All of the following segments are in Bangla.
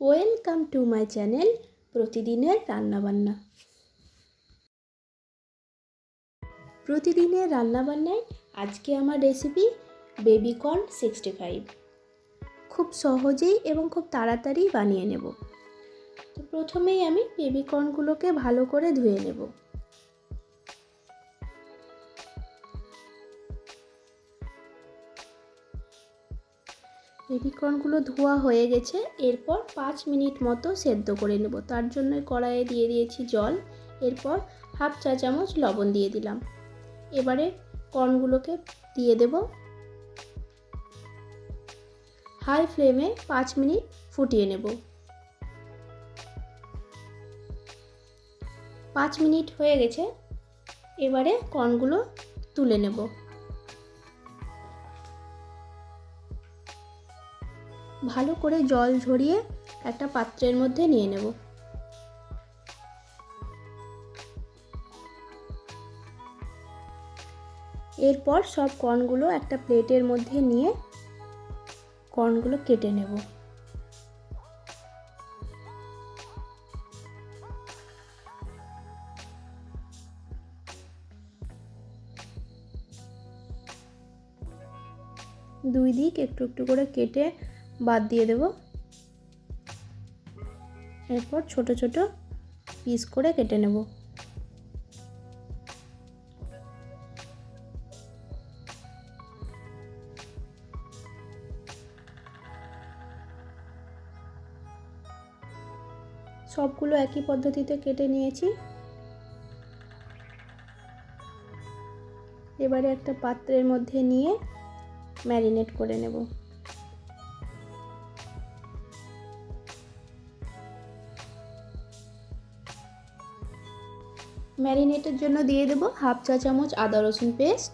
ওয়েলকাম টু মাই চ্যানেল প্রতিদিনের রান্নাবান্না। প্রতিদিনের রান্নাবান্নায় আজকে আমার রেসিপি বেবিকর্ন সিক্সটি ফাইভ খুব সহজেই এবং খুব তাড়াতাড়ি বানিয়ে নেব। তো প্রথমেই আমি বেবিকর্নগুলোকে ভালো করে ধুয়ে নেব। বেবিকর্নগুলো ধোয়া হয়ে গেছে, এরপর পাঁচ মিনিট মতো সেদ্ধ করে নেব। তার জন্য কড়াইয়ে দিয়ে দিয়েছি জল, এরপর হাফ চা চামচ লবণ দিয়ে দিলাম। এবারে কর্নগুলোকে দিয়ে দেব। হাই ফ্লেমে পাঁচ মিনিট ফুটিয়ে নেব। পাঁচ মিনিট হয়ে গেছে, এবারে কর্নগুলো তুলে নেব। ভালো করে জল ঝরিয়ে একটা পাত্রের মধ্যে নিয়ে নেব। এরপর সব কর্নগুলো একটা প্লেটের মধ্যে নিয়ে কর্নগুলো কেটে নেব। দুই দিক একটু একটু করে কেটে বাদ দিয়ে দেব। এরপর ছোট ছোট পিস করে কেটে নেব। সবগুলো একই পদ্ধতিতে কেটে নিয়েছি। এবারে একটা পাত্রের মধ্যে নিয়ে ম্যারিনেট করে নেব। ম্যারিনেটের জন্য দিয়ে দেব হাফ চা চামচ আদা রসুন পেস্ট,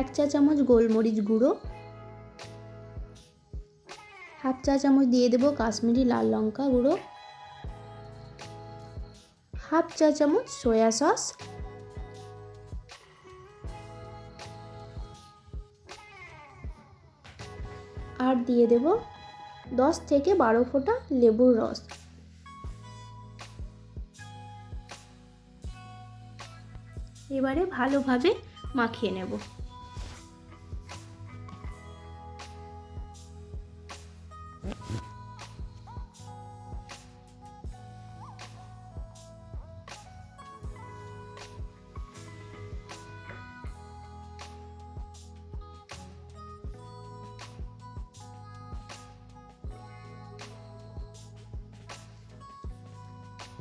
এক চা চামচ গোলমরিচ গুঁড়ো, হাফ চা চামচ দিয়ে দেব কাশ্মীরি লাল লঙ্কা গুঁড়ো, হাফ চা চামচ সয়া সস, আর দিয়ে দেব দশ থেকে বারো ফোঁটা লেবুর রস। এবারে ভালোভাবে মাখিয়ে নেব।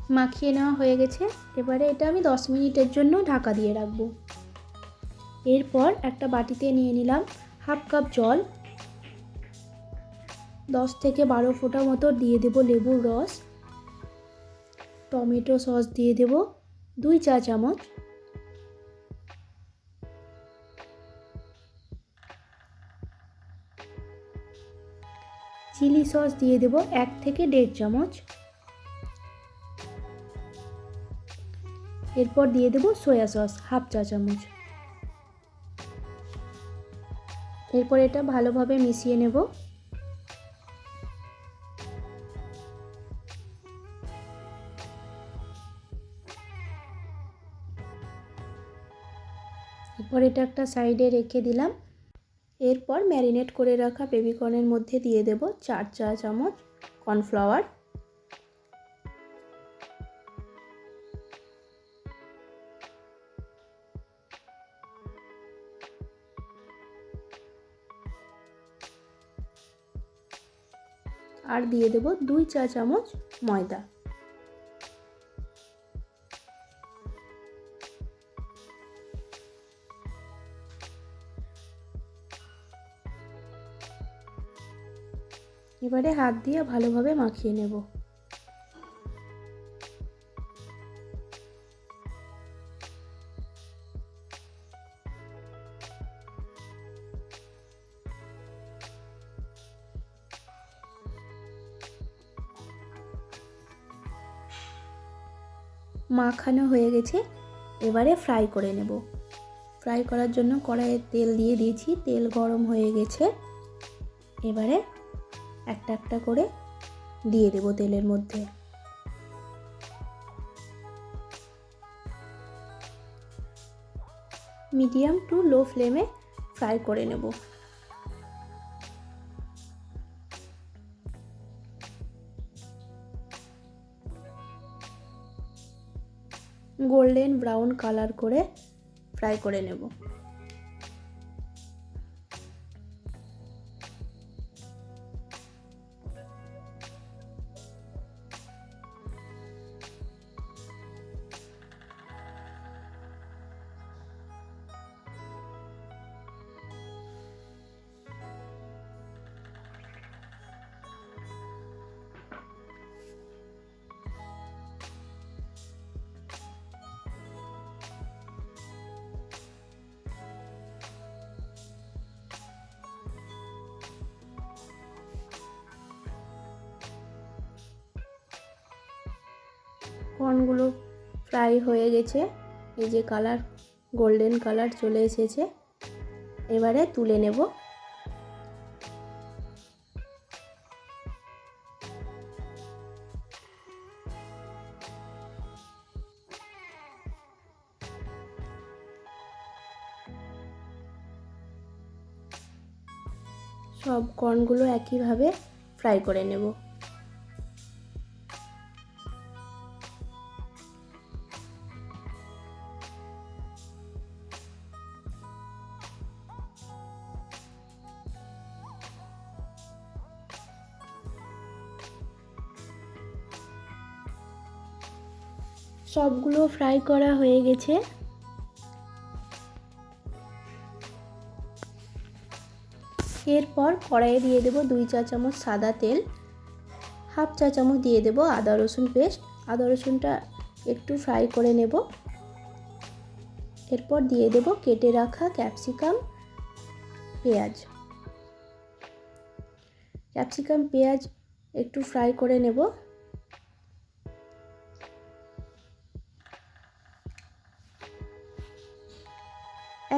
মাখিয়ে নেওয়া হয়ে গেছে। এবারে এটা আমি দশ মিনিটের জন্য ঢাকা দিয়ে রাখব। এরপর একটা বাটিতে নিয়ে নিলাম হাফ কাপ জল। দশ থেকে বারো ফোঁটা মতো দিয়ে দেব লেবুর রস। টমেটো সস দিয়ে দেব দুই চা চামচ। চিলি সস দিয়ে দেব এক থেকে দেড় চামচ। এরপর দিয়ে দেব সয়া সস হাফ চা চামচ। এরপর এটা ভালোভাবে মিশিয়ে নেব। এরপর এটা একটা সাইডে রেখে দিলাম। এরপর ম্যারিনেট করে রাখা বেবিকর্নের মধ্যে দিয়ে দেব চার চা চামচ কর্নফ্লাওয়ার। আর দিয়ে দেব দুই চা চামচ ময়দা। এবারে হাত দিয়ে ভালোভাবে মাখিয়ে নেব। মাখানো হয়ে গেছে, এবারে ফ্রাই করে নেব। ফ্রাই করার জন্য কড়াইয়ে তেল দিয়ে দিয়েছি, তেল গরম হয়ে গেছে। এবারে একটা একটা করে দিয়ে দেবো তেলের মধ্যে। মিডিয়াম টু লো ফ্লেমে ফ্রাই করে নেব। গোল্ডেন ব্রাউন কালার করে ফ্রাই করে নেব। কর্নগুলো ফ্রাই হয়ে গেছে। এই যে কালার গোল্ডেন কালার চলে এসেছে। এবারে তুলে নেব। সব কর্নগুলো একইভাবে ফ্রাই করে নেব। সবগুলো ফ্রাই করা হয়ে গেছে। এরপর কড়াইয়ে দিয়ে দেব দুই চা চামচ সাদা তেল, হাফ চা চামচ দিয়ে দেব আদা রসুন পেস্ট। আদা রসুনটা একটু ফ্রাই করে নেব। এরপর দিয়ে দেব কেটে রাখা ক্যাপসিকাম, পেঁয়াজ। ক্যাপসিকাম, পেঁয়াজ একটু ফ্রাই করে নেব।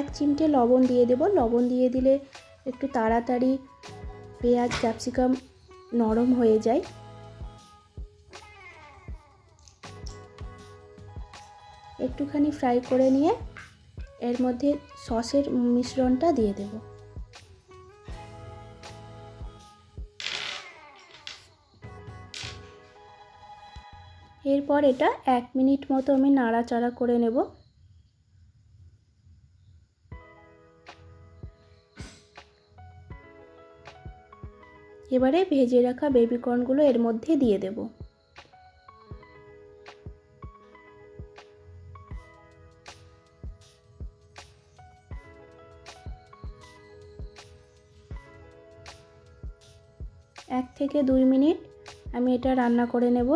এক চিমটে লবণ দিয়ে দেব। লবণ দিয়ে দিলে একটু তাড়াতাড়ি পেঁয়াজ, ক্যাপসিকাম নরম হয়ে যায়। একটুখানি ফ্রাই করে নিয়ে এর মধ্যে সসের মিশ্রণটা দিয়ে দেব। এরপর এটা এক মিনিট মতো আমি নাড়াচাড়া করে নেব। এবারে ভেজে রাখা বেবি কর্নগুলো এর মধ্যে দিয়ে দেব। এক থেকে দুই মিনিট আমি এটা রান্না করে নেব।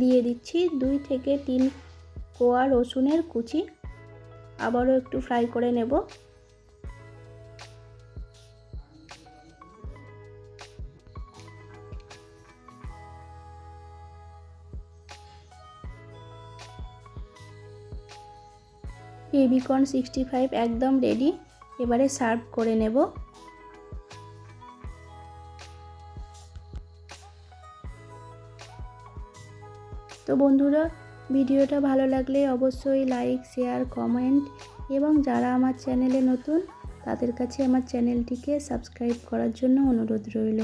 দিয়ে দিচ্ছি দুই থেকে তিন কোয়া রসুনের কুচি। আবারও একটু ফ্রাই করে নেব। বেবিকর্ন সিক্সটি ফাইভ একদম রেডি এবারে সার্ভ করে নেব। বন্ধুরা, ভিডিওটা ভালো লাগলে অবশ্যই লাইক শেয়ার কমেন্ট এবং যারা আমার চ্যানেলে নতুন, তাদের কাছে আমার চ্যানেলটিকে সাবস্ক্রাইব করার জন্য অনুরোধ রইল।